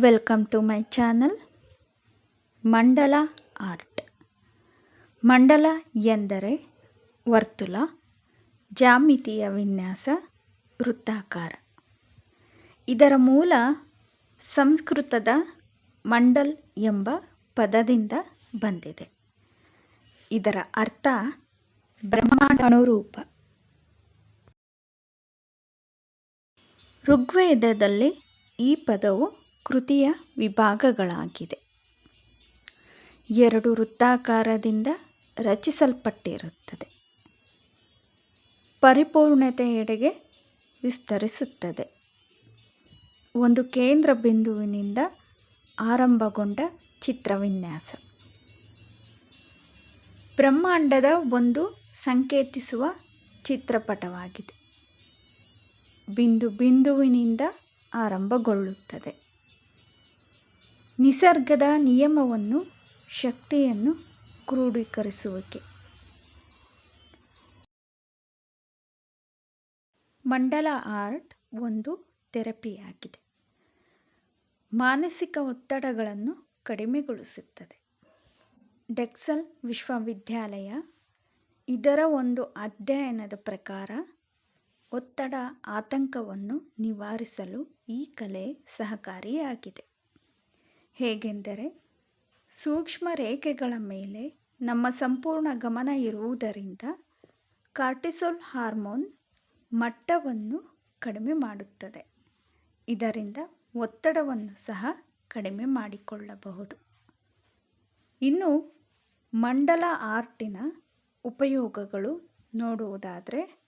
Welcome to my channel mandala art mandala ಎಂದರೆ ವರ್ತುಲ ಜಾಮಿತಿಯ ವಿನ್ಯಾಸ, ವೃತ್ತಾಕಾರ. ಇದರ ಮೂಲ ಸಂಸ್ಕೃತದ ಮಂಡಲ್ ಎಂಬ ಪದದಿಂದ ಬಂದಿದೆ. ಇದರ ಅರ್ಥ ಬ್ರಹ್ಮಾಂಡಾನುರೂಪ. ಋಗ್ವೇದದಲ್ಲಿ ಈ ಪದವು ಕೃತಿಯ ವಿಭಾಗಗಳಾಗಿದೆ. ಎರಡು ವೃತ್ತಾಕಾರದಿಂದ ರಚಿಸಲ್ಪಟ್ಟಿರುತ್ತದೆ. ಪರಿಪೂರ್ಣತೆಯೆಡೆಗೆ ವಿಸ್ತರಿಸುತ್ತದೆ. ಒಂದು ಕೇಂದ್ರ ಬಿಂದುವಿನಿಂದ ಆರಂಭಗೊಂಡ ಚಿತ್ರವಿನ್ಯಾಸ. ಬ್ರಹ್ಮಾಂಡದ ಒಂದು ಸಂಕೇತಿಸುವ ಚಿತ್ರಪಟವಾಗಿದೆ. ಬಿಂದು ಬಿಂದುವಿನಿಂದ ಆರಂಭಗೊಳ್ಳುತ್ತದೆ. ನಿಸರ್ಗದ ನಿಯಮವನ್ನು, ಶಕ್ತಿಯನ್ನು ಕ್ರೋಢೀಕರಿಸುವಿಕೆ. ಮಂಡಲ ಆರ್ಟ್ ಒಂದು ಥೆರಪಿಯಾಗಿದೆ. ಮಾನಸಿಕ ಒತ್ತಡಗಳನ್ನು ಕಡಿಮೆಗೊಳಿಸುತ್ತದೆ. ಡೆಕ್ಸಲ್ ವಿಶ್ವವಿದ್ಯಾಲಯ ಇದರ ಒಂದು ಅಧ್ಯಯನದ ಪ್ರಕಾರ, ಒತ್ತಡ ಆತಂಕವನ್ನು ನಿವಾರಿಸಲು ಈ ಕಲೆ ಸಹಕಾರಿಯಾಗಿದೆ. ಹೇಗೆಂದರೆ ಸೂಕ್ಷ್ಮ ರೇಖೆಗಳ ಮೇಲೆ ನಮ್ಮ ಸಂಪೂರ್ಣ ಗಮನ ಇರುವುದರಿಂದ ಕಾರ್ಟಿಸೋಲ್ ಹಾರ್ಮೋನ್ ಮಟ್ಟವನ್ನು ಕಡಿಮೆ ಮಾಡುತ್ತದೆ. ಇದರಿಂದ ಒತ್ತಡವನ್ನು ಸಹ ಕಡಿಮೆ ಮಾಡಿಕೊಳ್ಳಬಹುದು. ಇನ್ನು ಮಂಡಲ ಆರ್ಟಿನ ಉಪಯೋಗಗಳು ನೋಡುವುದಾದರೆ,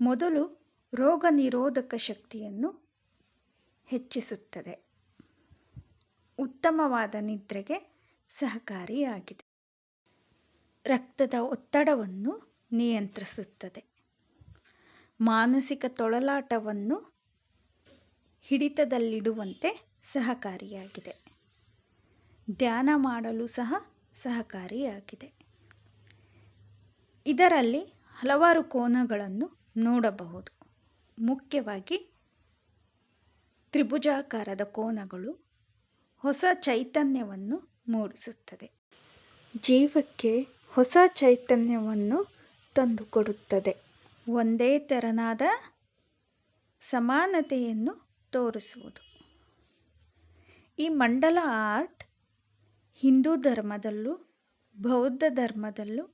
ಮೊದಲು ರೋಗ ನಿರೋಧಕ ಶಕ್ತಿಯನ್ನು ಹೆಚ್ಚಿಸುತ್ತದೆ. ಉತ್ತಮವಾದ ನಿದ್ರೆಗೆ ಸಹಕಾರಿಯಾಗಿದೆ. ರಕ್ತದ ಒತ್ತಡವನ್ನು ನಿಯಂತ್ರಿಸುತ್ತದೆ. ಮಾನಸಿಕ ತೊಳಲಾಟವನ್ನು ಹಿಡಿತದಲ್ಲಿಡುವಂತೆ ಸಹಕಾರಿಯಾಗಿದೆ. ಧ್ಯಾನ ಮಾಡಲು ಸಹ ಸಹಕಾರಿಯಾಗಿದೆ. ಇದರಲ್ಲಿ ಹಲವಾರು ಕೋನಗಳನ್ನು ನೋಡಬಹುದು. ಮುಖ್ಯವಾಗಿ ತ್ರಿಭುಜಾಕಾರದ ಕೋನಗಳು ಹೊಸ ಚೈತನ್ಯವನ್ನು ಮೂಡಿಸುತ್ತದೆ. ಜೀವಕ್ಕೆ ಹೊಸ ಚೈತನ್ಯವನ್ನು ತಂದುಕೊಡುತ್ತದೆ. ಒಂದೇ ತೆರನಾದ ಸಮಾನತೆಯನ್ನು ತೋರಿಸುವುದು. ಈ ಮಂಡಲ ಆರ್ಟ್ ಹಿಂದೂ ಧರ್ಮದಲ್ಲೂ, ಬೌದ್ಧ ಧರ್ಮದಲ್ಲೂ,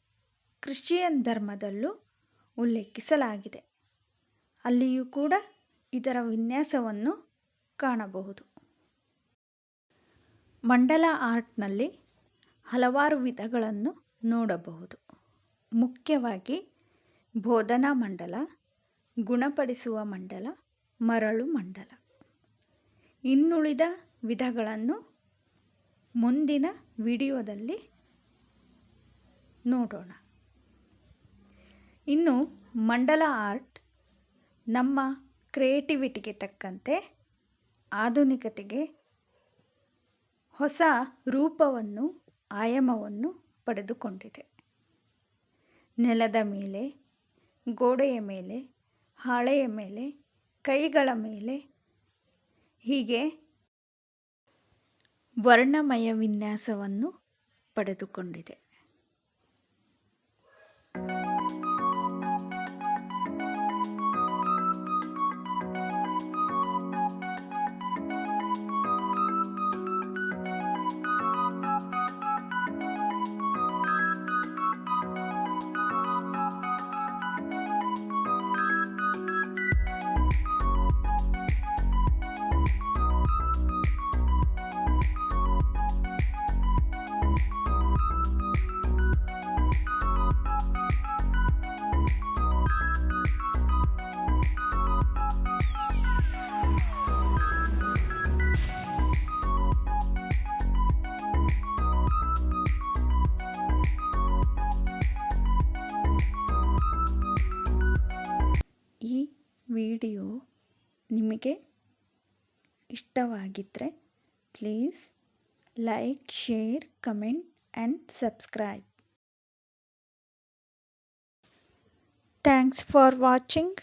ಕ್ರಿಶ್ಚಿಯನ್ ಧರ್ಮದಲ್ಲೂ ಉಲ್ಲೇಖಿಸಲಾಗಿದೆ. ಅಲ್ಲಿಯೂ ಕೂಡ ಇದರ ವಿನ್ಯಾಸವನ್ನು ಕಾಣಬಹುದು. ಮಂಡಲ ಆರ್ಟ್ನಲ್ಲಿ ಹಲವಾರು ವಿಧಗಳನ್ನು ನೋಡಬಹುದು. ಮುಖ್ಯವಾಗಿ ಬೋಧನಾ ಮಂಡಲ, ಗುಣಪಡಿಸುವ ಮಂಡಲ, ಮರಳು ಮಂಡಲ. ಇನ್ನುಳಿದ ವಿಧಗಳನ್ನು ಮುಂದಿನ ವಿಡಿಯೋದಲ್ಲಿ ನೋಡೋಣ. ಇನ್ನು ಮಂಡಲ ಆರ್ಟ್ ನಮ್ಮ ಕ್ರಿಯೇಟಿವಿಟಿಗೆ ತಕ್ಕಂತೆ ಆಧುನಿಕತೆಗೆ ಹೊಸ ರೂಪವನ್ನು, ಆಯಾಮವನ್ನು ಪಡೆದುಕೊಂಡಿದೆ. ನೆಲದ ಮೇಲೆ, ಗೋಡೆಯ ಮೇಲೆ, ಹಾಳೆಯ ಮೇಲೆ, ಕೈಗಳ ಮೇಲೆ, ಹೀಗೆ ವರ್ಣಮಯ ವಿನ್ಯಾಸವನ್ನು ಪಡೆದುಕೊಂಡಿದೆ. ನಿಮಗೆ ಇಷ್ಟವಾಗಿದ್ದರೆ please like share comment and subscribe thanks for watching